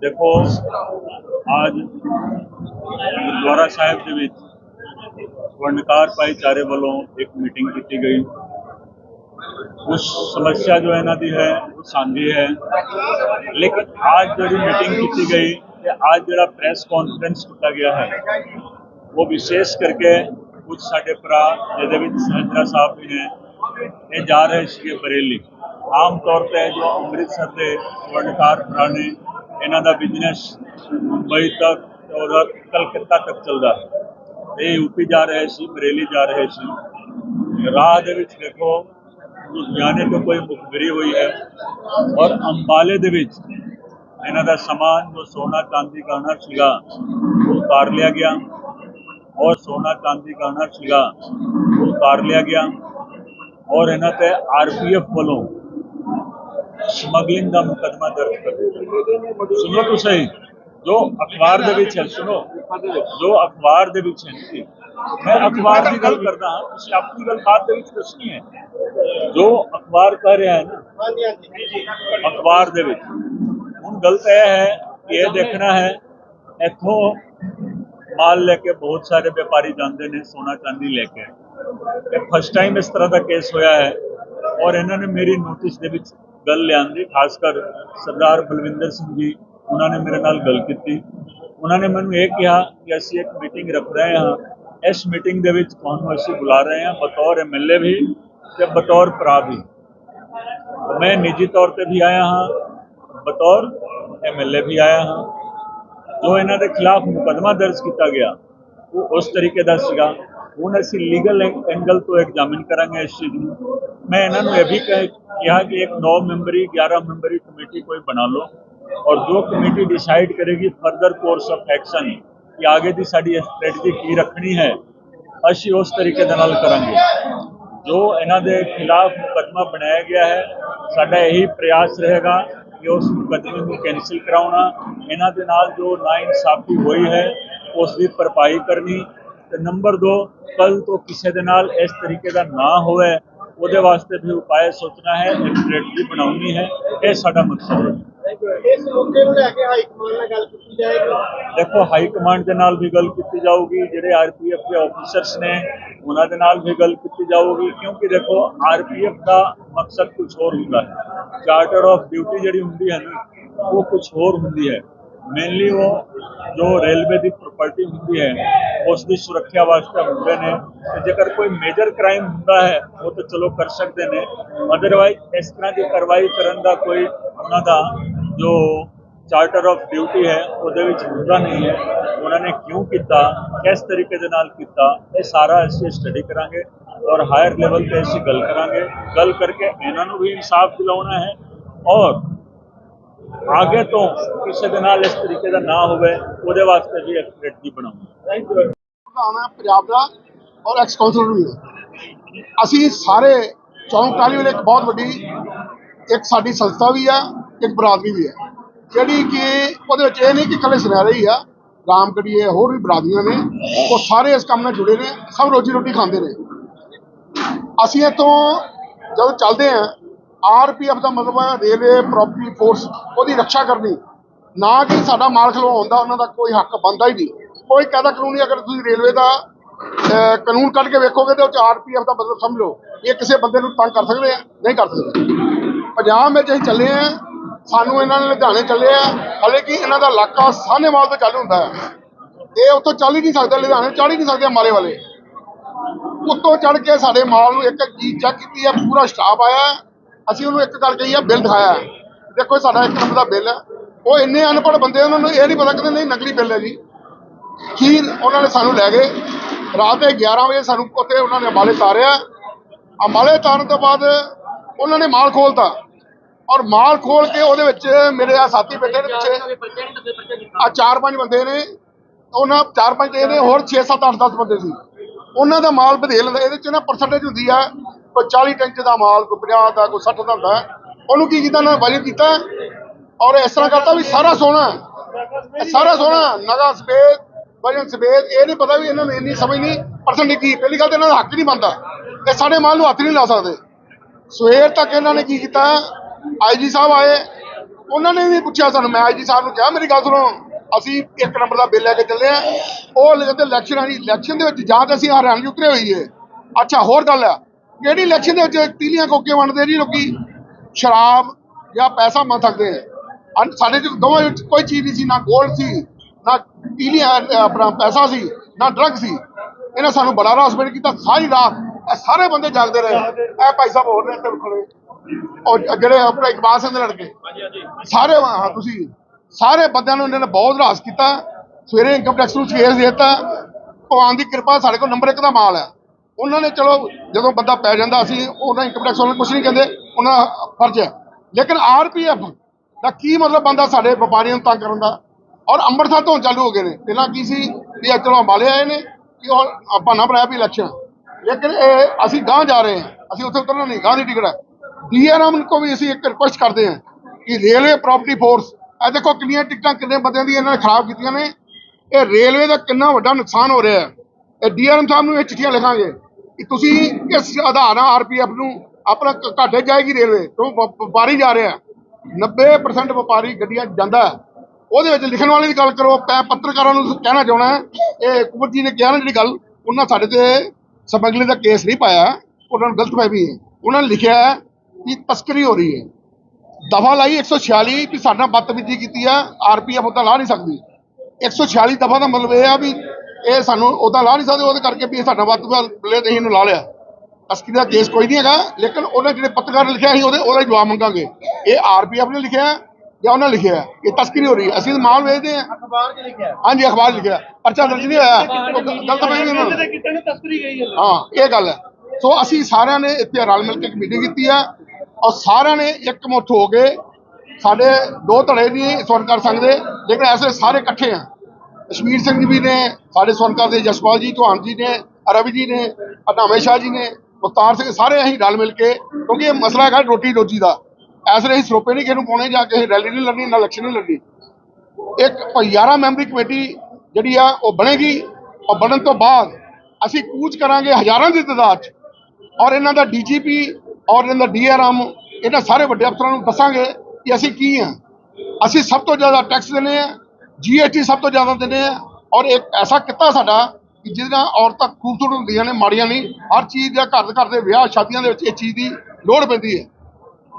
ਦੇਖੋ, ਅੱਜ ਗੁਰਦੁਆਰਾ ਸਾਹਿਬ ਦੇ ਵਿੱਚ ਵਰਨਕਾਰ ਭਾਈਚਾਰੇ ਵੱਲੋਂ ਇੱਕ ਮੀਟਿੰਗ ਕੀਤੀ ਗਈ। ਉਸ ਸਮੱਸਿਆ ਜੋ ਇਹਨਾਂ ਦੀ ਹੈ, ਉਹ ਸਾਂਝੀ ਹੈ। ਲੇਕਿਨ ਅੱਜ ਜਿਹੜੀ ਮੀਟਿੰਗ ਕੀਤੀ ਗਈ ਤੇ ਅੱਜ ਜਿਹੜਾ ਪ੍ਰੈਸ ਕਾਨਫਰੰਸ ਕੀਤਾ ਗਿਆ ਹੈ, ਉਹ ਵਿਸ਼ੇਸ਼ ਕਰਕੇ ਕੁਝ ਸਾਡੇ ਭਰਾ, ਜਿਹਦੇ ਵਿੱਚ ਸਹਿਜਰਾ ਸਾਹਿਬ ਵੀ ਨੇ ਇਹ ਜਾ ਰਹੇ ਸੀਗੇ ਬਰੇਲੀ। ਆਮ ਤੌਰ ਤੇ ਜੋ ਅੰਮ੍ਰਿਤਸਰ ਦੇ ਸਵਰਨਕਾਰ ਭਰਾ ਨੇ ਇਹਨਾਂ ਦਾ ਬਿਜ਼ਨਸ ਮੁੰਬਈ ਤੱਕ ਔਰ ਕਲਕੱਤਾ ਤੱਕ ਚੱਲਦਾ ਹੈ। ਇਹ ਯੂਪੀ ਜਾ ਰਹੇ ਸੀ, ਬਰੇਲੀ ਜਾ ਰਹੇ ਸੀ। ਰਾਹ ਦੇ ਵਿੱਚ ਦੇਖੋ, ਲੁਧਿਆਣੇ ਤੋਂ ਕੋਈ ਮੁਖਬਰੀ ਹੋਈ ਹੈ ਔਰ ਅੰਬਾਲੇ ਦੇ ਵਿੱਚ ਇਹਨਾਂ ਦਾ ਸਮਾਨ ਜੋ ਸੋਨਾ ਚਾਂਦੀ ਗਾਣਾ ਸੀਗਾ, ਉਹ ਉਤਾਰ ਲਿਆ ਗਿਆ ਔਰ ਸੋਨਾ ਚਾਂਦੀ ਗਾਣਾ ਸੀਗਾ, ਉਹ ਉਤਾਰ ਲਿਆ ਗਿਆ ਔਰ ਇਹਨਾਂ ਤੇ ਆਰਪੀਐਫ ਵੱਲੋਂ ਸਮਗਲਿੰਗ ਦਾ ਮੁਕੱਦਮਾ ਦਰਜ ਕਰ ਦਿੱਤਾ ਸੁਣੋ ਤੁਸੀਂ ਜੋ ਅਖਬਾਰ ਦੇ ਵਿੱਚ ਹੈ ਸੁਣੋ। ਜੋ ਅਖਬਾਰ ਦੇ ਵਿੱਚ ਹੈ ਮੈਂ ਅਖਬਾਰ ਦੀ ਗੱਲ ਕਰਦਾ ਹਾਂ ਤੁਸੀਂ ਆਪਣੀ ਗੱਲ ਬਾਤ ਦੇ ਵਿੱਚ ਦੱਸਣੀ ਹੈ। ਜੋ ਅਖਬਾਰ ਕਹਿ ਰਿਹਾ ਹੈ ਨਾ ਅਖਬਾਰ ਦੇ ਵਿੱਚ। ਹੁਣ ਗਲਤ ਇਹ ਹੈ ਕਿ ਇਹ ਦੇਖਣਾ ਹੈ ਇੱਥੋਂ ਮਾਲ ਲੈ ਕੇ ਬਹੁਤ ਸਾਰੇ ਵਪਾਰੀ ਜਾਂਦੇ ਨੇ ਸੋਨਾ ਚਾਂਦੀ ਲੈ ਕੇ। ਇਹ ਫਸਟ ਟਾਈਮ ਇਸ ਤਰ੍ਹਾਂ ਦਾ ਕੇਸ ਹੋਇਆ ਹੈ ਔਰ ਇਹਨਾਂ ਨੇ ਮੇਰੀ ਨੋਟਿਸ ਦੇ ਵਿੱਚ ਗੱਲ ਲਿਆਂਦੀ, ਖਾਸ ਕਰ ਸਰਦਾਰ ਬਲਵਿੰਦਰ ਸਿੰਘ ਜੀ, ਉਹਨਾਂ ਨੇ ਮੇਰੇ ਨਾਲ ਗੱਲ ਕੀਤੀ। ਉਹਨਾਂ ਨੇ ਮੈਨੂੰ ਇਹ ਕਿਹਾ ਕਿ ਅਸੀਂ ਇੱਕ ਮੀਟਿੰਗ ਰੱਖ ਰਹੇ ਹਾਂ। ਇਸ ਮੀਟਿੰਗ ਦੇ ਵਿੱਚ ਤੁਹਾਨੂੰ ਅਸੀਂ ਬੁਲਾ ਰਹੇ ਹਾਂ, ਬਤੌਰ ਐਮਐਲਏ ਵੀ ਤੇ ਬਤੌਰ ਭਰਾ ਵੀ। ਮੈਂ ਨਿੱਜੀ ਤੌਰ ਤੇ ਵੀ ਆਇਆ ਹਾਂ, ਬਤੌਰ ਐਮਐਲਏ ਵੀ ਆਇਆ ਹਾਂ। ਜੋ ਇਹਨਾਂ ਦੇ ਖਿਲਾਫ ਮੁਕਦਮਾ ਦਰਜ ਕੀਤਾ ਗਿਆ, ਉਹ ਉਸ ਤਰੀਕੇ ਦਾ ਸੀਗਾ। ਹੁਣ ਅਸੀਂ ਲੀਗਲ ਐਂਗਲ ਤੋਂ ਐਗਜ਼ਾਮਿਨ ਕਰਾਂਗੇ ਇਸ ਚੀਜ਼ ਨੂੰ। ਮੈਂ ਇਹਨਾਂ ਨੂੰ ਇਹ ਵੀ ਕਹਿ ਕਿਹਾ ਕਿ ਇੱਕ 9 ਮੈਂਬਰੀ 11 ਮੈਂਬਰੀ ਕਮੇਟੀ ਕੋਈ ਬਣਾ ਲਓ ਔਰ ਜੋ ਕਮੇਟੀ ਡਿਸਾਈਡ ਕਰੇਗੀ ਫਰਦਰ ਕੋਰਸ ਆਫ ਐਕਸ਼ਨ ਕਿ ਆਗੇ ਦੀ ਸਾਡੀ ਸਟ੍ਰੈਟਜੀ ਕੀ ਰੱਖਣੀ ਹੈ, ਅਸੀਂ ਉਸ ਤਰੀਕੇ ਦੇ ਨਾਲ ਕਰਾਂਗੇ। ਜੋ ਇਹਨਾਂ ਦੇ ਖਿਲਾਫ ਮੁਕੱਦਮਾ ਬਣਾਇਆ ਗਿਆ ਹੈ, ਸਾਡਾ ਇਹੀ ਪ੍ਰਯਾਸ ਰਹੇਗਾ ਕਿ ਉਸ ਮੁਕੱਦਮੇ ਨੂੰ ਕੈਂਸਲ ਕਰਾਉਣਾ। ਇਹਨਾਂ ਦੇ ਨਾਲ ਜੋ ਨਾਇਨਸਾਫੀ ਹੋਈ ਹੈ, ਉਸ ਦੀ ਭਰਪਾਈ ਕਰਨੀ ਤੇ ਨੰਬਰ 2 ਕੱਲ ਤੋਂ ਕਿਸੇ ਦੇ ਨਾਲ ਇਸ ਤਰੀਕੇ ਦਾ ਨਾ ਹੋਵੇ ਉਹਦੇ ਵਾਸਤੇ ਵੀ ਉਪਾਅ ਸੋਚਣਾ ਹੈ ਸਟ੍ਰੈਟਜੀ ਬਣਾਉਣੀ ਹੈ ਇਹ ਸਾਡਾ ਮਕਸਦ ਹੈ। ਇਸ ਮੌਕੇ ਨੂੰ ਲੈ ਕੇ ਹਾਈ ਕਮਾਂਡ ਨਾਲ ਗੱਲ ਕੀਤੀ ਜਾਏਗੀ। ਦੇਖੋ ਹਾਈ ਕਮਾਂਡ ਦੇ ਨਾਲ ਵੀ ਗੱਲ ਕੀਤੀ ਜਾਊਗੀ ਜਿਹੜੇ ਆਰਪੀਐਫ ਦੇ ਆਫੀਸਰਸ ਨੇ ਉਹਨਾਂ ਦੇ ਨਾਲ ਵੀ ਗੱਲ ਕੀਤੀ ਜਾਊਗੀ ਕਿਉਂਕਿ ਦੇਖੋ ਆਰਪੀਐਫ ਦਾ ਮਕਸਦ ਕੁਝ ਹੋਰ ਹੁੰਦਾ ਹੈ। ਚਾਰਟਰ ਆਫ ਡਿਊਟੀ ਜਿਹੜੀ ਹੁੰਦੀ ਹੈ ਨਾ ਉਹ ਕੁਝ ਹੋਰ ਹੁੰਦੀ ਹੈ। ਮੇਨਲੀ ਉਹ ਜੋ ਰੇਲਵੇ ਦੀ ਪ੍ਰਾਪਰਟੀ ਹੁੰਦੀ ਹੈ ਉਸ ਦੀ ਸੁਰੱਖਿਆ ਵਾਸਤੇ ਹੁੰਦੇ ਨੇ। ਤੇ ਜੇਕਰ ਕੋਈ ਮੇਜਰ ਕ੍ਰਾਈਮ ਹੁੰਦਾ ਹੈ, ਉਹ ਤਾਂ ਚਲੋ ਕਰ ਸਕਦੇ ਨੇ। ਅਦਰਵਾਈਜ਼ ਇਸ ਤਰ੍ਹਾਂ ਦੀ ਕਾਰਵਾਈ ਕਰਨ ਦਾ ਕੋਈ ਉਹਨਾਂ ਦਾ ਜੋ ਚਾਰਟਰ ਆਫ ਡਿਊਟੀ ਹੈ, ਉਹਦੇ ਵਿੱਚ ਹੁੰਦਾ ਨਹੀਂ ਹੈ। ਉਹਨਾਂ ਨੇ ਕਿਉਂ ਕੀਤਾ, ਕਿਸ ਤਰੀਕੇ ਦੇ ਨਾਲ ਕੀਤਾ, ਇਹ ਸਾਰਾ ਅਸੀਂ ਸਟੱਡੀ ਕਰਾਂਗੇ ਔਰ ਹਾਇਰ ਲੈਵਲ ਤੇ ਅਸੀਂ ਗੱਲ ਕਰਾਂਗੇ। ਗੱਲ ਕਰਕੇ ਇਹਨਾਂ ਨੂੰ ਵੀ ਇਨਸਾਫ ਦਿਲਾਉਣਾ ਹੈ ਔਰ ਆਗੇ ਤੋਂ ਕਿਸੇ ਦੇ ਨਾਲ ਇਸ ਤਰੀਕੇ ਦਾ ਨਾ ਹੋਵੇ, ਉਹਦੇ ਵਾਸਤੇ ਵੀ ਇੱਕ ਸਟ੍ਰੈਟਜੀ ਬਣਾਉਂਗੇ। ਥੈਂਕ ਪੰਜਾਬ ਦਾ ਔਰ ਐਕਸ ਕਾਉਂਸਲਰ ਵੀ ਹੈ। ਅਸੀਂ ਸਾਰੇ ਚੌਂਕ ਟਾਲੀ ਵਾਲੇ ਇੱਕ ਬਹੁਤ ਵੱਡੀ, ਇੱਕ ਸਾਡੀ ਸੰਸਥਾ ਵੀ ਆ, ਇੱਕ ਬਰਾਦਰੀ ਵੀ ਹੈ। ਜਿਹੜੀ ਕਿ ਉਹਦੇ ਵਿੱਚ ਇਹ ਨਹੀਂ ਕਿ ਇਕੱਲੇ ਸੁਨਹਿਰੇ ਹੀ ਆ ਰਾਮਗੜੀਏ ਹੋਰ ਵੀ ਬਰਾਦਰੀਆਂ ਨੇ, ਉਹ ਸਾਰੇ ਇਸ ਕੰਮ ਨਾਲ ਜੁੜੇ ਨੇ, ਸਭ ਰੋਜੀ ਰੋਟੀ ਖਾਂਦੇ ਨੇ। ਅਸੀਂ ਇੱਥੋਂ ਜਦੋਂ ਚੱਲਦੇ ਹਾਂ ਆਰਪੀਐਫ ਦਾ ਮਤਲਬ ਹੈ ਰੇਲਵੇ ਪ੍ਰੋਪਰਟੀ ਫੋਰਸ ਉਹਦੀ ਰੱਖਿਆ ਕਰਨੀ। ਨਾ ਕਿ ਸਾਡਾ ਮਾਲ ਖਲਵਾਉਣ ਦਾ, ਉਹਨਾਂ ਦਾ ਕੋਈ ਹੱਕ ਬਣਦਾ ਹੀ ਨਹੀਂ। ਕੋਈ ਕਾਇਦਾ ਕਾਨੂੰਨ ਨਹੀਂ ਅਗਰ ਤੁਸੀਂ ਰੇਲਵੇ ਦਾ ਕਾਨੂੰਨ ਕੱਢ ਕੇ ਵੇਖੋਗੇ ਤੇ ਉਹ ਚ ਆਰਪੀਐਫ ਦਾ ਮਤਲਬ ਸਮਝ ਲਓ। ਇਹ ਕਿਸੇ ਬੰਦੇ ਨੂੰ ਤੰਗ ਕਰ ਸਕਦੇ ਆ, ਨਹੀਂ ਕਰ ਸਕਦੇ। ਪੰਜਾਬ ਵਿੱਚ ਅਸੀਂ ਚੱਲੇ ਆ, ਸਾਨੂੰ ਇਹਨਾਂ ਨੇ ਲੁਧਿਆਣੇ ਚੱਲੇ ਆ, ਹਾਲੇ ਕਿ ਇਹਨਾਂ ਦਾ ਇਲਾਕਾ ਸਾਹਨੇਵਾਲ ਤੋਂ ਚੱਲ ਹੁੰਦਾ ਹੈ। ਇਹ ਉੱਥੋਂ ਚੱਲ ਹੀ ਨਹੀਂ ਸਕਦਾ, ਲੁਧਿਆਣੇ ਚੜ੍ਹ ਹੀ ਨਹੀਂ ਸਕਦੇ ਮਾਲੇ ਵਾਲੇ। ਉੱਤੋਂ ਚੜ ਕੇ ਸਾਡੇ ਮਾਲ ਨੂੰ ਇੱਕ ਇੱਕ ਚੀਜ਼ ਚੈੱਕ ਕੀਤੀ ਹੈ, ਪੂਰਾ ਸਟਾਫ ਆਇਆ ਅਸੀਂ ਉਹਨੂੰ ਇੱਕ ਗੱਲ ਕਹੀ ਆ, ਬਿੱਲ ਦਿਖਾਇਆ। ਦੇਖੋ ਸਾਡਾ ਇੱਕ ਨੰਬਰ ਦਾ ਬਿੱਲ ਹੈ ਉਹ ਇੰਨੇ ਅਨਪੜ੍ਹ ਬੰਦੇ ਉਹਨਾਂ ਨੂੰ ਇਹ ਨਹੀਂ ਪਤਾ ਕਿ ਨਹੀਂ ਨਕਲੀ ਬਿੱਲ ਹੈ ਜੀ। ਕੀ ਉਹਨਾਂ ਨੇ ਸਾਨੂੰ ਲੈ ਗਏ। ਰਾਤ ਦੇ 11 ਵਜੇ ਸਾਨੂੰ ਉੱਥੇ ਉਹਨਾਂ ਨੇ ਅੰਬਾਲੇ ਤਾਰਿਆ। ਅੰਬਾਲੇ ਤਾਰਨ ਤੋਂ ਬਾਅਦ ਉਹਨਾਂ ਨੇ ਮਾਲ ਖੋਲਤਾ। ਔਰ ਮਾਲ ਖੋਲ ਕੇ ਉਹਦੇ ਵਿੱਚ ਮੇਰੇ ਆ ਸਾਥੀ ਬੈਠੇ ਨੇ ਪਿੱਛੇ। ਆ ਚਾਰ ਪੰਜ ਬੰਦੇ ਨੇ। ਉਹਨਾਂ ਚਾਰ ਪੰਜ ਇਹ ਹੋਰ 6 7 8 10 ਬੰਦੇ ਸੀ। ਉਹਨਾਂ ਦਾ ਮਾਲ ਵਧੇ ਇਹਦੇ ਚ ਨਾ ਪਰਸੈਂਟੇਜ ਹੁੰਦੀ ਆ। ਕੋਈ 40 ਟੈਂਕ ਦਾ ਮਾਲ ਕੋਈ 50 ਦਾ ਕੋਈ 60 ਦਾ ਹੁੰਦਾ। ਉਹਨੂੰ ਕੀ ਕੀਤਾ ਨਾ ਵਜ਼ਨ ਕੀਤਾ। ਔਰ ਇਸ ਤਰ੍ਹਾਂ ਕਰਤਾ ਵੀ ਸਾਰਾ ਸੋਨਾ। ਸਾਰਾ ਸੋਨਾ, ਨਗਾ ਸਫੇਦ ਵਜਨ ਸਫੇਦ, ਇਹ ਨਹੀਂ ਪਤਾ ਵੀ ਇਹਨਾਂ ਨੂੰ ਇੰਨੀ ਸਮਝ ਨਹੀਂ ਪਰਸੈਂਟੇਜ ਕੀ, ਪਹਿਲੀ ਗੱਲ ਤਾਂ ਇਹਨਾਂ ਦਾ ਹੱਕ ਨਹੀਂ ਬਣਦਾ। ਇਹ ਸਾਡੇ ਮਾਲ ਨੂੰ ਹੱਥ ਨਹੀਂ ਲਾ ਸਕਦੇ। ਸਵੇਰ ਤੱਕ ਇਹਨਾਂ ਨੇ ਕੀ ਕੀਤਾ? ਆਈਜੀ ਸਾਹਿਬ ਆਏ। ਉਹਨਾਂ ਨੇ ਵੀ ਪੁੱਛਿਆ ਸਾਨੂੰ, ਮੈਂ ਜੀ ਸਾਹਿਬ ਨੂੰ ਕਿਹਾ, ਮੇਰੀ ਗੱਲ ਸੁਣੋ, ਅਸੀਂ ਇੱਕ ਨੰਬਰ ਦਾ ਬਿੱਲ ਲੈ ਕੇ ਚੱਲੇ ਆ ਉਹ ਲਿਖਦੇ ਇਲੈਕਸ਼ਨ ਆ ਇਲੈਕਸ਼ਨ ਦੇ ਵਿੱਚ ਜਾਂ ਤਾਂ ਅਸੀਂ ਹਰਿਆਣੇ 'ਚ ਉਤਰੇ ਹੋਈਏ। ਅੱਛਾ, ਹੋਰ ਗੱਲ ਆ। ਕਿਹੜੀ ਇਲੈਕਸ਼ਨ ਦੇ ਵਿੱਚ ਤੀਲੀਆਂ ਕੋਕੇ ਵੰਡਦੇ ਜੀ ਲੋਕੀ? ਸ਼ਰਾਬ ਜਾਂ ਪੈਸਾ ਮੰਗ ਸਕਦੇ ਆ। ਸਾਡੇ ਚ ਦੋਵਾਂ ਵਿੱਚ ਕੋਈ ਚੀਜ਼ ਨਹੀਂ ਸੀ ਨਾ ਗੋਲਡ ਸੀ ਨਾ ਤੀਲੀਆਂ ਆਪਣਾ ਪੈਸਾ ਸੀ ਨਾ ਡਰਗ ਸੀ। ਇਹਨਾਂ ਸਾਨੂੰ ਬੜਾ ਹਰਾਸਮੈਂਟ ਕੀਤਾ। ਸਾਰੀ ਰਾਤ ਇਹ ਸਾਰੇ ਬੰਦੇ ਜਾਗਦੇ ਰਹੇ। ਇਹ ਭਾਈ ਸਾਹਿਬ ਹੋਰ ਨੇ ਇੱਥੇ ਖੜੇ। ਉਹ ਜਿਹੜੇ ਆਪਣਾ ਇਕਬਾਲ ਸਿੰਘ ਦੇ ਲੜਕੇ। ਸਾਰੇ ਹਾਂ ਤੁਸੀਂ ਸਾਰੇ ਬੰਦਿਆਂ ਨੂੰ ਇਹਨਾਂ ਨੇ ਬਹੁਤ ਹਰਾਸ ਕੀਤਾ। ਸਵੇਰੇ ਇਨਕਮ ਟੈਕਸ ਨੂੰ ਕੇਸ ਦੇ ਦਿੱਤਾ। ਭਗਵਾਨ ਦੀ ਕਿਰਪਾ ਸਾਡੇ ਕੋਲ ਨੰਬਰ 1 ਦਾ ਮਾਲ ਹੈ। ਉਹਨਾਂ ਨੇ ਚਲੋ ਜਦੋਂ ਬੰਦਾ ਪੈ ਜਾਂਦਾ ਅਸੀਂ ਉਹਨਾਂ ਇਨਕਮ ਟੈਕਸ ਵਾਲੇ ਕੁਝ ਨਹੀਂ ਕਹਿੰਦੇ, ਉਹਨਾਂ ਦਾ ਫਰਜ਼ ਹੈ। ਲੇਕਿਨ ਆਰਪੀਐਫ ਦਾ ਕੀ ਮਤਲਬ ਬੰਦਾ ਸਾਡੇ ਵਪਾਰੀਆਂ ਨੂੰ ਤੰਗ ਕਰਨ ਦਾ? ਔਰ ਅੰਮ੍ਰਿਤਸਰ ਤੋਂ ਚਾਲੂ ਹੋ ਗਏ ਨੇ। ਪਹਿਲਾਂ ਕੀ ਸੀ? ਵੀ ਅੱਜ ਚਲੋ ਅੰਬਾਲੇ ਆਏ ਨੇ ਕਿ ਉਹ ਆਪਾਂ ਨਾ ਬਣਾਇਆ ਵੀ ਇਲੈਕਸ਼ਨ ਲੇਕਿਨ ਇਹ ਅਸੀਂ ਗਾਂਹ ਜਾ ਰਹੇ ਹਾਂ। ਅਸੀਂ ਉੱਥੇ ਉਤਰਨਾ ਨਹੀਂ, ਗਾਂਹ ਦੀ ਟਿਕਟ ਹੈ। ਡੀਆਰਐਮ ਕੋ ਵੀ ਅਸੀਂ ਇੱਕ ਰਿਕੁਐਸਟ ਕਰਦੇ ਹਾਂ ਕਿ ਰੇਲਵੇ ਪ੍ਰਾਪਰਟੀ ਫੋਰਸ ਇਹ ਦੇਖੋ ਕਿੰਨੀਆਂ ਟਿਕਟਾਂ, ਕਿੰਨੇ ਬੰਦਿਆਂ ਦੀ ਇਹਨਾਂ ਨੇ ਖਰਾਬ ਕੀਤੀਆਂ ਨੇ। ਇਹ ਰੇਲਵੇ ਦਾ ਕਿੰਨਾ ਵੱਡਾ ਨੁਕਸਾਨ ਹੋ ਰਿਹਾ ਹੈ। ਇਹ ਡੀਆਰਐਮ ਸਾਹਿਬ ਨੂੰ ਇਹ ਚਿੱਠੀਆਂ ਲਿਖਾਂਗੇ। ਕਿ ਤੁਸੀਂ ਕਿਸ ਆਧਾਰ ਨਾਲ ਆਰਪੀਐਫ ਨੂੰ ਆਪਣਾ ਘਾਟੇ ਜਾਏਗੀ ਰੇਲਵੇ ਤੋਂ ਵ- ਵਪਾਰੀ ਜਾ ਰਿਹਾ। 90% ਵਪਾਰੀ ਗੱਡੀਆਂ ਜਾਂਦਾ ਉਹਦੇ ਵਿੱਚ ਲਿਖਣ ਵਾਲੇ ਦੀ ਗੱਲ ਕਰੋ, ਮੈਂ ਪੱਤਰਕਾਰਾਂ ਨੂੰ ਕਹਿਣਾ ਚਾਹਣਾ ਇਹ ਕੁਬਰ ਜੀ ਨੇ ਕਿਹਾ ਨਾ ਜਿਹੜੀ ਗੱਲ, ਉਹਨਾਂ ਸਾਡੇ ਤੇ ਸਮਗਲਿੰਗ ਦਾ ਕੇਸ ਨਹੀਂ ਪਾਇਆ, ਉਹਨਾਂ ਨੂੰ ਗਲਤ ਫਹਿਮੀ ਹੈ। ਉਹਨਾਂ ਨੇ ਲਿਖਿਆ ਕਿ ਤਸਕਰੀ ਹੋ ਰਹੀ ਹੈ। ਦਫਾ ਲਾਈ 146 ਕਿ ਸਾਡਾ ਬਦਤਮੀਜ਼ੀ ਕੀਤੀ ਆ, ਆਰਪੀਐਫ ਉਹਦਾ ਲਾ ਨਹੀਂ ਸਕਦੀ। 146 ਦਫਾ ਦਾ ਮਤਲਬ ਇਹ ਆ ਵੀ ਇਹ ਸਾਨੂੰ ਉਹਦਾ ਲਾ ਨਹੀਂ ਸਕਦੇ ਉਹਦੇ ਕਰਕੇ ਵੀ ਸਾਡਾ ਬਦਤਮੀਜ਼ੀ ਨਹੀਂ ਇਹਨੂੰ ਲਾ ਲਿਆ। ਤਸਕਰੀ ਦਾ ਕੇਸ ਕੋਈ ਨਹੀਂ ਹੈਗਾ ਲੇਕਿਨ ਉਹਨੇ ਜਿਹੜੇ ਪੱਤਰਕਾਰ ਨੇ ਲਿਖਿਆ ਸੀ ਉਹਦੇ ਉਹਦਾ ਹੀ ਜਵਾਬ ਮੰਗਾਂਗੇ। ਇਹ ਆਰਪੀਐਫ ਨੇ ਲਿਖਿਆ ਜਾਂ ਉਹਨਾਂ ਲਿਖਿਆ? ਇਹ ਤਸਕਰੀ ਹੋ ਰਹੀ ਹੈ। ਅਸੀਂ ਤਾਂ ਮਾਲ ਵੇਚਦੇ ਹਾਂ। ਅਖਬਾਰ 'ਚ ਲਿਖਿਆ ਹਾਂਜੀ ਅਖਬਾਰ 'ਚ ਲਿਖਿਆ ਪਰਚਾ ਦਰਜ ਨਹੀਂ ਹੋਇਆ। ਗਲਤ ਫਹਿਮੀ ਉਹਨਾਂ ਨੂੰ ਕਿਤੇ ਨੇ ਤਸਕਰੀ ਗਈ ਹੈ ਹਾਂ ਇਹ ਗੱਲ ਹੈ। ਸੋ ਅਸੀਂ ਸਾਰਿਆਂ ਨੇ ਇੱਥੇ ਰਲ ਮਿਲ ਕੇ ਇੱਕ ਮੀਟਿੰਗ ਕੀਤੀ ਆ ਔਰ ਸਾਰਿਆਂ ਨੇ ਇੱਕ ਮੁੱਠ ਹੋ ਕੇ ਸਾਡੇ ਦੋ ਧੜੇ ਨਹੀਂ ਸਵਰਨਕਾਰ ਸੰਘ ਦੇ ਲੇਕਿਨ ਐਸੇ ਸਾਰੇ ਇਕੱਠੇ ਆ। ਕਸ਼ਮੀਰ ਸਿੰਘ ਜੀ ਵੀ ਨੇ, ਸਾਡੇ ਸਵਰਨਕਾਰ ਦੇ ਜਸਪਾਲ ਜੀ ਚੌਹਾਨ ਜੀ ਨੇ ਰਵੀ ਜੀ ਨੇ ਅਨਾਮੇ ਸ਼ਾਹ ਜੀ ਨੇ, ਮੁਖਤਾਰ ਸਿੰਘ, ਸਾਰੇ ਅਸੀਂ ਰਲ ਮਿਲ ਕੇ, ਕਿਉਂਕਿ ਇਹ ਮਸਲਾ ਹੈਗਾ ਰੋਟੀ ਰੋਜੀ ਦਾ। ਐਸੇ ਲਈ ਸਰੋਪੇ ਨਹੀਂ ਕਿਸੇ ਨੂੰ ਪਾਉਣੇ, ਜਾ ਕੇ ਰੈਲੀ ਨਹੀਂ ਲੜਨੀ, ਨਾ ਇਲੈਕਸ਼ਨ ਨਹੀਂ ਲੜਨੀ। ਇੱਕ 11 ਮੈਂਬਰੀ ਕਮੇਟੀ ਜਿਹੜੀ ਆ, ਉਹ ਬਣੇਗੀ ਔਰ ਬਣਨ ਤੋਂ ਬਾਅਦ ਅਸੀਂ ਕੂਚ ਕਰਾਂਗੇ ਹਜ਼ਾਰਾਂ ਦੀ ਤਾਦਾਦ 'ਚ। ਔਰ ਇਹਨਾਂ ਦਾ ਡੀਜੀਪੀ ਔਰ ਇਹਨਾਂ ਦਾ ਡੀਆਰਐਮ, ਇਹਨਾਂ ਸਾਰੇ ਵੱਡੇ ਅਫਸਰਾਂ ਨੂੰ ਦੱਸਾਂਗੇ ਕਿ ਅਸੀਂ ਕੀ ਹਾਂ ਅਸੀਂ ਸਭ ਤੋਂ ਜ਼ਿਆਦਾ ਟੈਕਸ ਦਿੰਦੇ ਆ ਜੀਐਸਟੀ ਸਭ ਤੋਂ ਜ਼ਿਆਦਾ ਦਿੰਦੇ ਆ। ਔਰ ਇੱਕ ਐਸਾ ਕਿੱਤਾ ਸਾਡਾ ਕਿ ਜਿਹਦੇ ਨਾਲ ਔਰਤਾਂ ਖੂਬਸੂਰਤ ਹੁੰਦੀਆਂ ਨੇ, ਮਾੜੀਆਂ ਨਹੀਂ। ਹਰ ਚੀਜ਼ ਦਾ ਘਰ ਦੇ ਘਰ ਦੇ ਵਿਆਹ, ਸ਼ਾਦੀਆਂ ਦੇ ਵਿੱਚ ਇਹ ਚੀਜ਼ ਦੀ ਲੋੜ ਪੈਂਦੀ ਹੈ।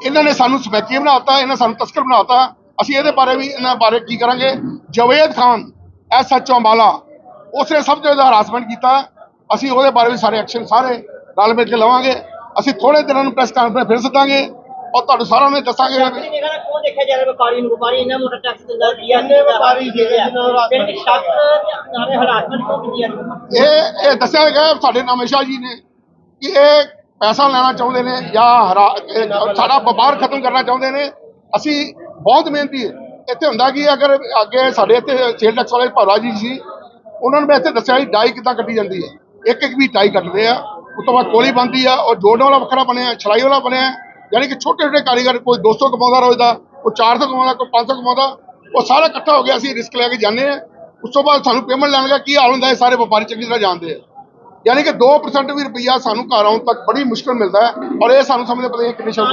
ਇਹਨਾਂ ਨੇ ਸਾਨੂੰ ਸਮੈਕੀ ਬਣਾਤਾ ਇਹਨਾਂ ਸਾਨੂੰ ਤਸਕਰ ਬਣਾਤਾ ਅਸੀਂ ਇਹਦੇ ਬਾਰੇ ਵੀ, ਇਹਨਾਂ ਬਾਰੇ ਕੀ ਕਰਾਂਗੇ? ਜਵੇਦ ਖਾਨ ਐਸਐਚਓ ਅੰਬਾਲਾ, ਉਸਨੇ ਸਭ ਤੋਂ ਜ਼ਿਆਦਾ ਹਰਾਸਮੈਂਟ ਕੀਤਾ। ਅਸੀਂ ਉਹਦੇ ਬਾਰੇ ਵੀ ਸਾਰੇ ਐਕਸ਼ਨ ਸਾਰੇ ਰਲ ਮਿਲ ਕੇ ਲਵਾਂਗੇ। ਅਸੀਂ ਥੋੜੇ ਦਿਨਾਂ ਨੂੰ ਪ੍ਰੈਸ ਕਾਨਫਰੰਸ ਫਿਰ ਸੱਦਾਂਗੇ। ਔਰ ਤੁਹਾਨੂੰ ਸਾਰਿਆਂ ਨੂੰ ਦੱਸਾਂਗੇ। ਨਾ ਕੌਣ ਦੇਖਿਆ ਜਾ ਰਿਹਾ ਵਪਾਰੀ ਨੂੰ ਵਪਾਰੀ ਇੰਨਾ ਮੋਟਾ ਟੈਕਸ ਦਿੰਦਾ ਜੀ ਕਿੰਨੇ ਵਪਾਰੀ ਜਿਹੜੇ ਜਿਨ੍ਹਾਂ ਨੂੰ ਪਿੰਡ ਸ਼ੱਕ ਨਾਲੇ ਹਰਾਸਮੈਂਟ ਜਾ ਹੈ ਇਹ ਇਹ ਦੱਸਿਆ ਗਿਆ ਸਾਡੇ ਨਾਮੇਸ਼ਾ ਜੀ ਨੇ ਕਿ ਇਹ ਪੈਸਾ ਲੈਣਾ ਚਾਹੁੰਦੇ ਨੇ ਜਾਂ ਹਰਾ- ਇਹ ਸਾਡਾ ਵਪਾਰ ਖਤਮ ਕਰਨਾ ਚਾਹੁੰਦੇ ਨੇ। ਅਸੀਂ ਬਹੁਤ ਮਿਹਨਤੀ ਹੈ। ਇੱਥੇ ਹੁੰਦਾ ਕੀ ਹੈ, ਅਗਰ ਅੱਗੇ ਸਾਡੇ ਇੱਥੇ ਸੇਲ ਟੈਕਸ ਵਾਲੇ ਭਰਾ ਜੀ ਸੀ ਉਹਨਾਂ ਨੂੰ ਮੈਂ ਇੱਥੇ ਦੱਸਿਆ ਸੀ ਡਾਈ ਕਿੱਦਾਂ ਕੱਟੀ ਜਾਂਦੀ ਹੈ। ਇੱਕ ਇੱਕ ਵੀ ਡਾਈ ਕੱਟਦੇ ਆ। ਉਸ ਤੋਂ ਬਾਅਦ ਕੋਲੀ ਬਣਦੀ ਆ ਉਹ ਜੋੜਨ ਵਾਲਾ ਵੱਖਰਾ ਬਣਿਆ ਛਲਾਈ ਵਾਲਾ ਬਣਿਆ। ਯਾਨੀ ਕਿ ਛੋਟੇ ਛੋਟੇ ਕਾਰੀਗਰ ਕੋਈ 200 ਕਮਾਉਂਦਾ ਰੋਜ਼ ਦਾ ਕੋਈ 400 ਕਮਾਉਂਦਾ ਕੋਈ 500 ਕਮਾਉਂਦਾ ਉਹ ਸਾਰਾ ਇਕੱਠਾ ਹੋ ਗਿਆ ਅਸੀਂ ਰਿਸਕ ਲੈ ਕੇ ਜਾਂਦੇ ਆ ਉਸ ਤੋਂ ਬਾਅਦ ਸਾਨੂੰ ਪੇਮੈਂਟ ਲੈਣ ਦਾ ਕੀ ਹਾਲ ਹੁੰਦਾ ਹੈ ਸਾਰੇ ਵਪਾਰੀ ਚੰਗੀ ਤਰ੍ਹਾਂ ਜਾਣਦੇ ਆ। ਯਾਨੀ ਕਿ 2% ਵੀ ਰੁਪਈਆ ਸਾਨੂੰ ਘਰ ਆਉਣ ਤੱਕ ਬੜੀ ਮੁਸ਼ਕਲ ਮਿਲਦਾ ਹੈ ਔਰ ਇਹ ਸਾਨੂੰ ਸਮਝਦੇ ਪਤਾ ਨਹੀਂ ਕਿੰਨੇ ਸ਼ੌਕ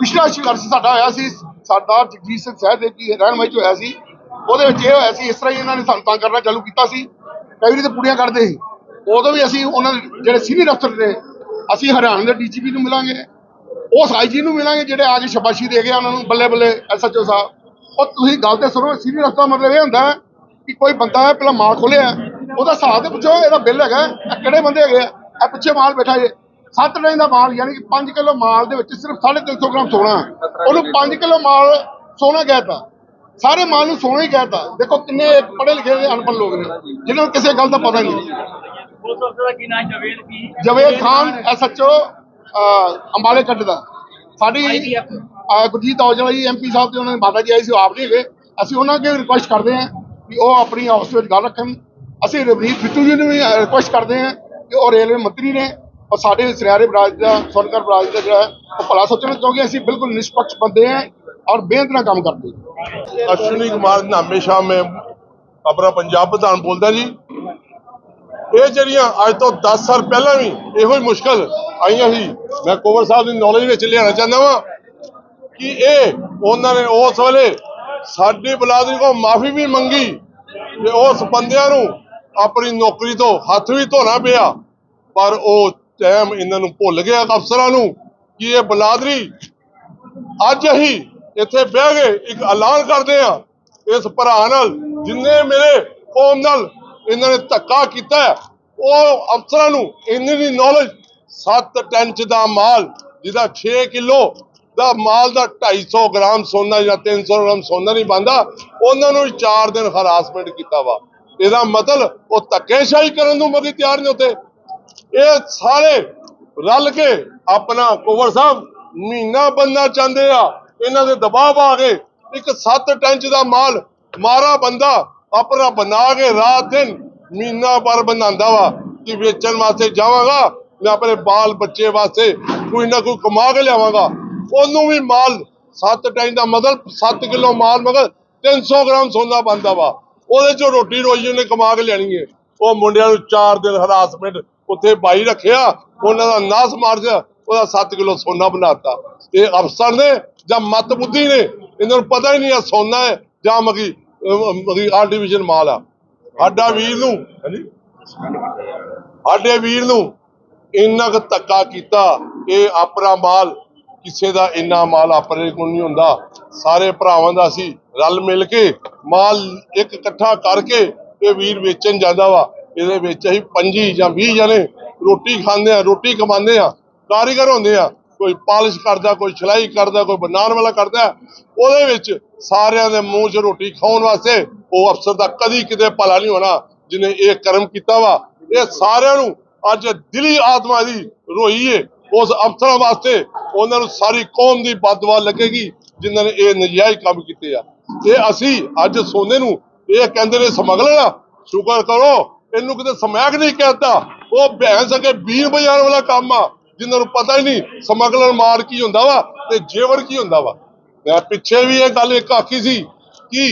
ਪਿਛਲਾ ਸੰਘਰਸ਼ ਸਾਡਾ ਹੋਇਆ ਸੀ ਸਰਦਾਰ ਜਗਜੀਤ ਸਿੰਘ ਸਹਿਦੇਵ ਜੀ ਰਹਿਨਮਾਈ ਚ ਹੋਇਆ ਸੀ ਉਹਦੇ ਵਿੱਚ ਇਹ ਹੋਇਆ ਸੀ ਇਸ ਤਰ੍ਹਾਂ ਹੀ ਇਹਨਾਂ ਨੇ ਸਾਨੂੰ ਤੰਗ ਕਰਨਾ ਚਾਲੂ ਕੀਤਾ ਸੀ। ਕਈ ਵਾਰੀ ਤੇ ਪੁੜੀਆਂ ਕੱਢਦੇ ਸੀ। ਉਦੋਂ ਵੀ ਅਸੀਂ ਉਹਨਾਂ ਦੇ ਜਿਹੜੇ ਸੀਨੀਅਰ ਅਫਸਰ ਨੇ ਅਸੀਂ ਹਰਿਆਣਾ ਦੇ ਡੀਜੀਪੀ ਨੂੰ ਮਿਲਾਂਗੇ। ਉਸ ਆਈਜੀ ਨੂੰ ਮਿਲਾਂਗੇ ਜਿਹੜੇ ਆ ਕੇ ਸ਼ਾਬਾਸ਼ੀ ਦੇ ਗਏ ਉਹਨਾਂ ਨੂੰ ਬੱਲੇ ਬੱਲੇ ਐਸਐਚਓ ਸਾਹਿਬ। ਉਹ ਤੁਸੀਂ ਗੱਲ ਤੇ ਸੁਣੋ ਸੀਨੀਅਰ ਅਫਸਰ ਦਾ ਮਤਲਬ ਇਹ ਹੁੰਦਾ ਕਿ ਕੋਈ ਬੰਦਾ ਹੈ ਪਹਿਲਾਂ ਮਾਲ ਖੋਲਿਆ ਉਹਦਾ ਹਿਸਾਬ ਤੇ ਪੁੱਛੋ ਇਹਦਾ ਬਿੱਲ ਹੈਗਾ ਇਹ ਕਿਹੜੇ ਬੰਦੇ ਹੈਗੇ ਆ ਇਹ ਪਿੱਛੇ ਮਾਲ ਬੈਠਾ ਜੇ। 7 ਟਨ ਦਾ ਮਾਲ ਯਾਨੀ ਕਿ 5 ਕਿਲੋ ਮਾਲ ਦੇ ਵਿੱਚ ਸਿਰਫ 350 ਗ੍ਰਾਮ ਸੋਨਾ। ਉਹਨੂੰ 5 ਕਿਲੋ ਮਾਲ ਸੋਨਾ ਕਹਿਤਾ ਸਾਰੇ ਮਾਲ ਨੂੰ ਸੋਨਾ ਹੀ ਕਹਿਤਾ ਦੇਖੋ ਕਿੰਨੇ ਪੜ੍ਹੇ ਲਿਖੇ ਦੇ ਅਨਪੜ੍ਹ ਲੋਕ ਨੇ ਜਿਨ੍ਹਾਂ ਨੂੰ ਕਿਸੇ ਗੱਲ ਦਾ ਪਤਾ ਨਹੀਂ। ਪੁਲਿਸ ਅਫਸਰ ਦਾ ਕੀ ਨਾਮ ਜਵੇਦ ਕੀ? ਜਵੇਦ ਖਾਨ ਐਸਐਚਓ ਅੰਬਾਲੇ ਕੱਟ ਦਾ। ਸਾਡੀ ਗੁਰਜੀਤ ਔਜਲਾ ਜੀ ਐਮਪੀ ਸਾਹਿਬ ਤੇ ਉਹਨਾਂ ਦੇ ਮਾਤਾ ਜੀ ਆਈ ਸੀ ਆਪ ਨਹੀਂ ਹੈਗੇ ਅਸੀਂ ਉਹਨਾਂ ਅੱਗੇ ਰਿਕੁਐਸਟ ਕਰਦੇ ਹਾਂ ਕਿ ਉਹ ਆਪਣੀ ਹਾਊਸ ਵਿੱਚ ਗੱਲ ਰੱਖਣ। ਅਸੀਂ ਰਵਨੀਤ ਬਿੱਟੂ ਜੀ ਨੂੰ ਵੀ ਰਿਕੁਐਸਟ ਕਰਦੇ ਹਾਂ ਕਿ ਉਹ ਰੇਲਵੇ ਮੰਤਰੀ ਨੇ ਔਰ ਸਾਡੇ ਸਰਿਆਰੇ ਬਰਾਜ ਦਾ ਸੋਨਕਰ ਬਰਾਜ ਦਾ ਜਿਹੜਾ ਉਹ ਭਲਾ ਸੋਚਣਾ ਕਿਉਂਕਿ ਅਸੀਂ ਬਿਲਕੁਲ ਨਿਸ਼ਪਕਸ਼ ਬੰਦੇ ਹਾਂ ਔਰ ਮਿਹਨਤ ਨਾਲ ਕੰਮ ਕਰਦੇ ਅਸ਼ਵਨੀ ਕੁਮਾਰ ਨਾਮੇ ਸ਼ਾਹ ਮੈਂ ਆਪਣਾ ਪੰਜਾਬ ਪ੍ਰਧਾਨ ਬੋਲਦਾ ਜੀ। ਇਹ ਜਿਹੜੀਆਂ ਅੱਜ ਤੋਂ 10 ਸਾਲ ਪਹਿਲਾਂ ਵੀ ਇਹੋ ਹੀ ਮੁਸ਼ਕਲ ਆਈਆਂ ਸੀ, ਮੈਂ ਕੋਵਰ ਸਾਹਿਬ ਦੀ ਨੌਲੇਜ ਵਿੱਚ ਲਿਆਉਣਾ ਚਾਹੁੰਦਾ ਵਾਂ ਕਿ ਇਹ ਉਹਨਾਂ ਨੇ ਉਸ ਵੇਲੇ ਸਾਡੀ ਬਲਾਦਰੀ ਕੋ ਮਾਫੀ ਵੀ ਮੰਗੀ ਤੇ ਉਸ ਬੰਦਿਆਂ ਨੂੰ ਆਪਣੀ ਨੌਕਰੀ ਤੋਂ ਹੱਥ ਵੀ ਧੋਣਾ ਪਿਆ, ਪਰ ਉਹ ਟਾਈਮ ਇਹਨਾਂ ਨੂੰ ਭੁੱਲ ਗਿਆ ਅਫਸਰਾਂ ਨੂੰ ਕਿ ਇਹ ਬਲਾਦਰੀ ਅੱਜ ਹੀ ਇੱਥੇ ਬਹਿ ਗਏ ਇੱਕ ਐਲਾਨ ਕਰਦੇ ਆ, ਇਸ ਭਰਾ ਨਾਲ ਜਿੰਨੇ ਮੇਰੇ ਕੌਮ ਨਾਲ ਇਹਨਾਂ ਨੇ ਧੱਕਾ ਕੀਤਾ ਉਹ ਅਫਸਰਾਂ ਨੂੰ ਇੰਨੀ ਦੀ ਨੌਲੇਜ 7 ਟਨ ਚ ਦਾ ਮਾਲ, ਜਿਹਦਾ 6 ਕਿਲੋ ਦਾ ਮਾਲ ਦਾ 250 ਗ੍ਰਾਮ ਸੋਨਾ ਜਾਂ 300 ਗ੍ਰਾਮ ਸੋਨਾ ਨਹੀਂ ਬੰਦਾ ਉਹਨਾਂ ਨੂੰ 4 ਦਿਨ ਹਰਾਸਮੈਂਟ ਕੀਤਾ ਵਾ। ਇਹਦਾ ਮਤਲਬ ਉਹ ਧੱਕੇਸ਼ਾਹੀ ਕਰਨ ਨੂੰ ਮਗੀ ਤਿਆਰ ਨਹੀਂ ਹੁੰਦੇ ਇਹ ਸਾਰੇ ਰਲ ਕੇ ਆਪਣਾ ਕੋਵਰ ਸਾਹਿਬ ਮਹੀਨਾ ਬੰਨਾ ਚਾਹੁੰਦੇ ਆ। ਇਹਨਾਂ ਦੇ ਦਬਾਅ ਆ ਕੇ ਇੱਕ 7 ਟੈਂਚ ਦਾ ਮਾਲ ਮਾਰਾ ਬੰਦਾ ਆਪਣਾ ਬਣਾ ਕੇ ਰਾਤ ਦਿਨ ਮਹੀਨਾ ਪਰ ਬਣਾਉਂਦਾ ਵਾ ਕਿ ਵੇਚਣ ਵਾਸਤੇ ਜਾਵਾਂਗਾ ਮੈਂ ਆਪਣੇ ਬਾਲ ਬੱਚੇ ਵਾਸਤੇ ਕੋਈ ਨਾ ਕੋਈ ਕਮਾ ਕੇ ਲਿਆਵਾਂਗਾ। ਉਹਨੂੰ ਵੀ ਮਾਲ ਸੱਤ ਟਾਈਮ ਦਾ ਮਤਲਬ 7 ਕਿਲੋ ਮਾਲ ਮਗਰ 300 ਗ੍ਰਾਮ ਸੋਨਾ ਬੰਦਾ ਵਾ। ਉਹਦੇ ਚੋਂ ਰੋਟੀ ਰੋਜੀ ਉਹਨੇ ਕਮਾ ਕੇ ਲਿਆਣੀ ਹੈ ਉਹ ਮੁੰਡਿਆਂ ਨੂੰ 4 ਦਿਨ ਹਰਾਸਮੈਂਟ ਉੱਥੇ ਬਾਈ ਰੱਖਿਆ, ਉਹਨਾਂ ਦਾ ਨਾਸ ਮਾਰ ਦਿਆ ਉਹਦਾ 7 ਕਿਲੋ ਸੋਨਾ ਬਣਾਤਾ। ਇਹ ਅਫਸਰ ਨੇ ਜਾਂ ਮਤ ਬੁੱਧੀ ਨੇ, ਇਹਨਾਂ ਨੂੰ ਪਤਾ ਹੀ ਨਹੀਂ ਆ ਸੋਨਾ ਹੈ ਜਾਂ ਮਗੀ। ਮਗੀ ਆਰਟੀਫੀਸ਼ੀਅਲ ਮਾਲ ਆ। ਸਾਡਾ ਵੀਰ ਨੂੰ ਹਾਂਜੀ। ਸਾਡੇ ਵੀਰ ਨੂੰ ਇੰਨਾ ਕੁ ਧੱਕਾ ਕੀਤਾ ਇਹ ਆਪਣਾ ਮਾਲ ਕਿਸੇ ਦਾ ਇੰਨਾ ਮਾਲ ਆਪਣੇ ਕੋਲ ਨਹੀਂ ਹੁੰਦਾ। ਸਾਰੇ ਭਰਾਵਾਂ ਦਾ ਸੀ ਰਲ ਮਿਲ ਕੇ ਮਾਲ ਇੱਕ ਇਕੱਠਾ ਕਰਕੇ ਇਹ ਵੀਰ ਵੇਚਣ ਜਾਂਦਾ ਵਾ। ਇਹਦੇ ਵਿੱਚ ਅਸੀਂ 25 ਜਾਂ 20 ਜਣੇ ਰੋਟੀ ਖਾਂਦੇ ਆ ਰੋਟੀ ਕਮਾਉਂਦੇ ਆ ਕਾਰੀਗਰ ਹੁੰਦੇ ਆ। ਕੋਈ ਪਾਲਿਸ਼ ਕਰਦਾ, ਕੋਈ ਸਿਲਾਈ ਕਰਦਾ, ਕੋਈ ਬਣਾਉਣ ਵਾਲਾ ਕਰਦਾ, ਉਹਦੇ ਵਿੱਚ ਸਾਰਿਆਂ ਦੇ ਮੂੰਹ 'ਚ ਰੋਟੀ ਖਾਣ ਵਾਸਤੇ ਉਹ ਅਫਸਰ ਦਾ ਕਦੀ ਕਿਤੇ ਭਲਾ ਨਹੀਂ ਹੋਣਾ ਜਿਹਨੇ ਇਹ ਕਰਮ ਕੀਤਾ ਵਾ। ਇਹ ਸਾਰਿਆਂ ਨੂੰ ਅੱਜ ਦਿਲੀ ਆਤਮਾ ਦੀ ਰੋਈ ਉਸ ਅਫਸਰਾਂ ਵਾਸਤੇ ਉਹਨਾਂ ਨੂੰ ਸਾਰੀ ਕੌਮ ਦੀ ਬਦਵਾ ਲੱਗੇਗੀ ਜਿਨ੍ਹਾਂ ਨੇ ਇਹ ਨਜਾਇਜ਼ ਕੰਮ ਕੀਤੇ ਆ। ਇਹ ਅਸੀਂ ਅੱਜ ਸੋਨੇ ਨੂੰ ਇਹ ਕਹਿੰਦੇ ਨੇ ਸਮਗਲਰ ਆ, ਸ਼ੁਕਰ ਕਰੋ। ਇਹਨੂੰ ਕਿਤੇ ਸਮੈਕ ਨਹੀਂ ਕਹਿੰਦਾ ਉਹ ਭੈਣ ਸਕੇ ਬੀਨ ਬਾਜ਼ਾਰ ਵਾਲਾ ਕੰਮ ਆ। ਜਿਨ੍ਹਾਂ ਨੂੰ ਪਤਾ ਹੀ ਨਹੀਂ ਸਮਗਲਰ ਮਾਰ ਕੀ ਹੁੰਦਾ ਵਾ ਤੇ ਜੇਵਰ ਕੀ ਹੁੰਦਾ ਵਾ। ਮੈਂ ਪਿੱਛੇ ਵੀ ਇਹ ਗੱਲ ਇੱਕ ਆਖੀ ਸੀ ਕਿ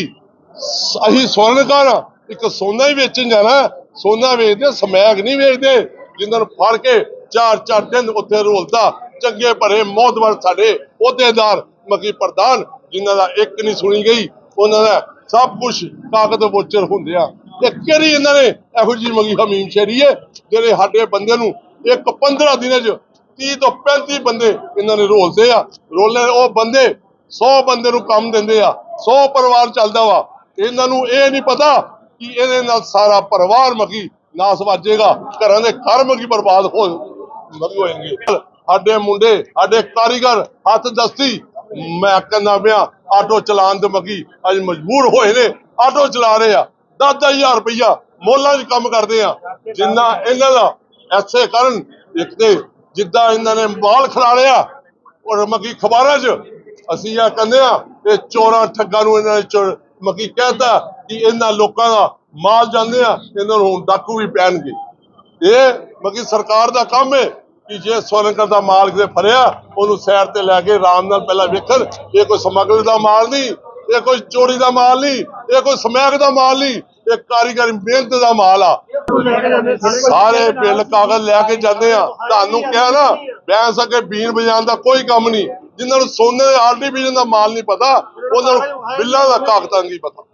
ਅਸੀਂ ਸਵਰਨਕਾਰ ਇੱਕ ਸੋਨਾ ਹੀ ਵੇਚਣ ਜਾਣਾ, ਸੋਨਾ ਵੇਚਦੇ, ਸਮੈਗ ਨਹੀਂ ਵੇਚਦੇ, ਜਿਨ੍ਹਾਂ ਨੂੰ ਫੜ ਕੇ ਚਾਰ ਚਾਰ ਦਿਨ ਉੱਥੇ ਰੋਲਦਾ, ਚੰਗੇ ਭਰੇ ਮੌਤਵਰ ਸਾਡੇ ਅਹੁਦੇਦਾਰ, ਮਗੀ ਪ੍ਰਧਾਨ, ਜਿਨ੍ਹਾਂ ਦਾ ਇੱਕ ਨਹੀਂ ਸੁਣੀ ਗਈ, ਉਹਨਾਂ ਦਾ ਸਭ ਕੁਝ ਤਾਕਤ ਵੋਚਰ ਹੁੰਦੇ ਆ। ਇਹ ਕਿਹੜੀ ਇਹਨਾਂ ਨੇ ਇਹੋ ਜਿਹੀ ਮਗੀ ਹਮੀਮ ਸ਼ੇਰੀ ਹੈ, ਜਿਹੜੇ ਸਾਡੇ ਬੰਦੇ ਨੂੰ ਇੱਕ 15 ਦਿਨਾਂ 'ਚ 30 ਤੋਂ 35 ਬੰਦੇ ਇਹਨਾਂ ਨੇ ਰੋਲਦੇ ਆ। ਰੋਲੇ ਉਹ ਬੰਦੇ 100 ਬੰਦੇ ਨੂੰ ਕੰਮ ਦਿੰਦੇ ਆ। 100 ਪਰਿਵਾਰ ਚੱਲਦਾ ਵਾ। ਇਹਨਾਂ ਨੂੰ ਇਹ ਨਹੀਂ ਪਤਾ ਕਿ ਇਹਦੇ ਨਾਲ ਸਾਰਾ ਪਰਿਵਾਰ ਮਗੀ ਨਾਸ ਵੱਜੇਗਾ। ਘਰਾਂ ਦੇ ਘਰ ਮਗੀ ਬਰਬਾਦ ਹੋ ਮਗੀ ਹੋਣਗੇ ਸਾਡੇ ਮੁੰਡੇ, ਸਾਡੇ ਕਾਰੀਗਰ ਹੱਥ ਦਸਤੀ। ਮੈਂ ਕਹਿੰਦਾ ਪਿਆ, ਆਟੋ ਚਲਾਉਣ ਦੇ ਮਗੀ ਅੱਜ ਮਜਬੂਰ ਹੋਏ ਨੇ। ਆਟੋ ਚਲਾ ਰਹੇ ਆ। 10000 ਰੁਪਈਆ ਮੋਲਾਂ 'ਚ ਕੰਮ ਕਰਦੇ ਆ। ਜਿੰਨਾ ਇਹਨਾਂ ਦਾ ਐਸੇ ਕਰਨ ਇੱਕ ਤੇ ਜਿੱਦਾਂ ਇਹਨਾਂ ਨੇ ਮਾਲ ਖਿਲਾਰਿਆ ਔਰ ਮੱਕੀ ਖਬਰਾਂ 'ਚ। ਅਸੀਂ ਆ ਕਹਿੰਦੇ ਆ ਇਹ ਚੋਰਾਂ ਠੱਗਾਂ ਨੂੰ ਇਹਨਾਂ ਨੇ ਚੋਰ ਮੱਕੀ ਕਹਿੰਦਾ ਕਿ ਇਹਨਾਂ ਲੋਕਾਂ ਦਾ ਮਾਲ ਜਾਂਦੇ ਆ, ਇਹਨਾਂ ਨੂੰ ਹੁਣ ਡਾਕੂ ਵੀ ਪੈਣਗੇ। ਇਹ ਮੱਕੀ ਸਰਕਾਰ ਦਾ ਕੰਮ ਹੈ ਕਿ ਜੇ ਸਵਰਨਕਰ ਦਾ ਮਾਲ ਕਿਤੇ ਫਰਿਆ ਉਹਨੂੰ ਸਾਈਡ ਤੇ ਲੈ ਕੇ ਆਰਾਮ ਨਾਲ ਪਹਿਲਾਂ ਵੇਖਣ। ਇਹ ਕੋਈ ਸਮਗਲਰ ਦਾ ਮਾਲ ਨਹੀਂ, ਇਹ ਕੋਈ ਚੋਰੀ ਦਾ ਮਾਲ ਨਹੀਂ, ਇਹ ਕੋਈ ਸਮੈਕ ਦਾ ਮਾਲ ਨਹੀਂ। ਇਹ ਕਾਰੀਗਰ ਮਿਹਨਤ ਦਾ ਮਾਲ ਆ। ਸਾਰੇ ਬਿੱਲ ਕਾਗਜ਼ ਲੈ ਕੇ ਜਾਂਦੇ ਆ। ਤੁਹਾਨੂੰ ਕਿਹਾ ਨਾ, ਬੈਂਸ ਸਕੇ ਬੀਨ ਵਜਾਉਣ ਦਾ ਕੋਈ ਕੰਮ ਨਹੀਂ। ਜਿਨ੍ਹਾਂ ਨੂੰ ਸੋਨੇ ਦੇ ਆਰਟੀਫੀਸ਼ਲ ਦਾ ਮਾਲ ਨਹੀਂ ਪਤਾ, ਉਹਨਾਂ ਨੂੰ ਬਿੱਲਾਂ ਦਾ ਕਾਗਜ਼ਾਂ ਨਹੀਂ ਪਤਾ।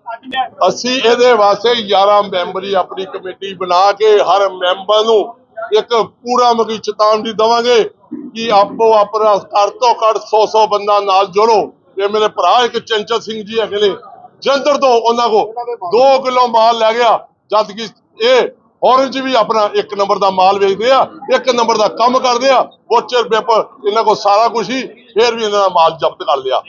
ਅਸੀਂ ਇਹਦੇ ਵਾਸਤੇ 11 ਮੈਂਬਰੀ ਆਪਣੀ ਕਮੇਟੀ ਬਣਾ ਕੇ ਹਰ ਮੈਂਬਰ ਨੂੰ ਇੱਕ ਪੂਰਾ ਮਗੀ ਚੇਤਾਵਨੀ ਦਵਾਂਗੇ ਕਿ ਆਪੋ ਆਪਣਾ ਘੱਟ ਤੋਂ ਘੱਟ 100 100 ਬੰਦਾ ਨਾਲ ਜੋੜੋ। ਇਹ ਮੇਰੇ ਭਰਾ ਇੱਕ ਚੰਚਲ ਸਿੰਘ ਜੀ ਹੈਗੇ ਨੇ। ਜੰਦਰ ਤੋਂ ਉਹਨਾਂ ਕੋ 2 ਕਿਲੋ ਮਾਲ ਲੈ ਗਿਆ, ਜਦ ਕਿ ਇਹ ਔਰੰਜ ਵੀ ਆਪਣਾ ਇੱਕ ਨੰਬਰ ਦਾ ਮਾਲ ਵੇਚਦੇ ਆ, ਇੱਕ ਨੰਬਰ ਦਾ ਕੰਮ ਕਰਦੇ ਆ ਵੋਚਰ ਪੇਪਰ ਇਹਨਾਂ ਕੋ ਸਾਰਾ ਕੁਝ ਹੀ, ਫੇਰ ਵੀ ਇਹਨਾਂ ਦਾ ਮਾਲ ਜ਼ਬਤ ਕਰ ਲਿਆ।